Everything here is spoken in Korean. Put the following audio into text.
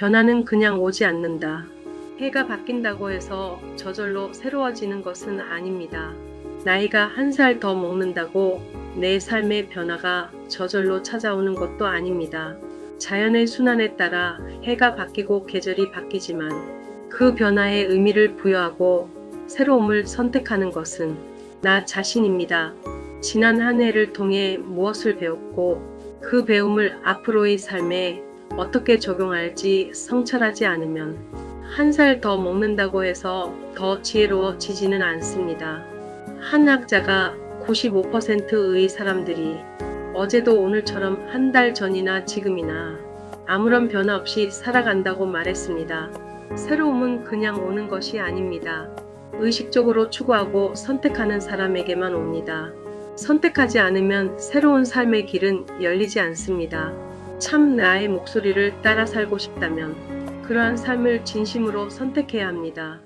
변화는 그냥 오지 않는다. 해가 바뀐다고 해서 저절로 새로워지는 것은 아닙니다. 나이가 한 살 더 먹는다고 내 삶의 변화가 저절로 찾아오는 것도 아닙니다. 자연의 순환에 따라 해가 바뀌고 계절이 바뀌지만 그 변화에 의미를 부여하고 새로움을 선택하는 것은 나 자신입니다. 지난 한 해를 통해 무엇을 배웠고 그 배움을 앞으로의 삶에 어떻게 적용할지 성찰하지 않으면 한 살 더 먹는다고 해서 더 지혜로워지지는 않습니다. 한 학자가 95%의 사람들이 어제도 오늘처럼 한 달 전이나 지금이나 아무런 변화 없이 살아간다고 말했습니다. 새로움은 그냥 오는 것이 아닙니다. 의식적으로 추구하고 선택하는 사람에게만 옵니다. 선택하지 않으면 새로운 삶의 길은 열리지 않습니다. 참 나의 목소리를 따라 살고 싶다면 그러한 삶을 진심으로 선택해야 합니다.